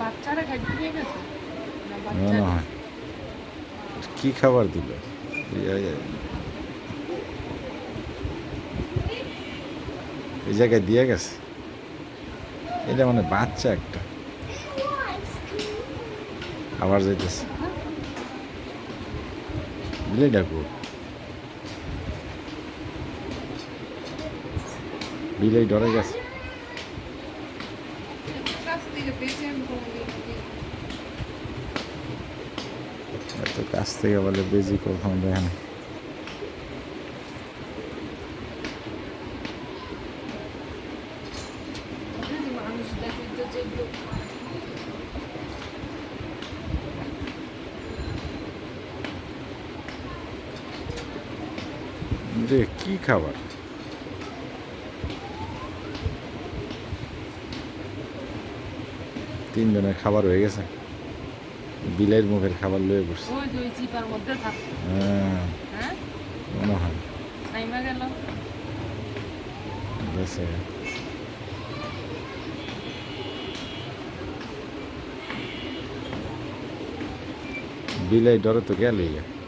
খাবারটা খাইতে দিয়ে গেছে? মনে হয় কি খাবার দিল? এই- জায়গায় দিয়ে গেছে। এটা মানে বাচ্চা একটা। আবার যাইতেছে। বিলে ডাকু। বিলেই ডরে গেছে। কাছ থেকে পেয়েছি আমি কোনোদিন এত কাছ থেকে বলে বেজি কখন দেখেন যদি মানুষ দেখে যে কি খাবার? তিনজনের খাবার হয়ে গেছে। বিলের মুখের খাবার লয়ে পড়ছে। হ্যাঁ। হ্যাঁ? মনে হয়। বিলাই ডরে তো গেলেই।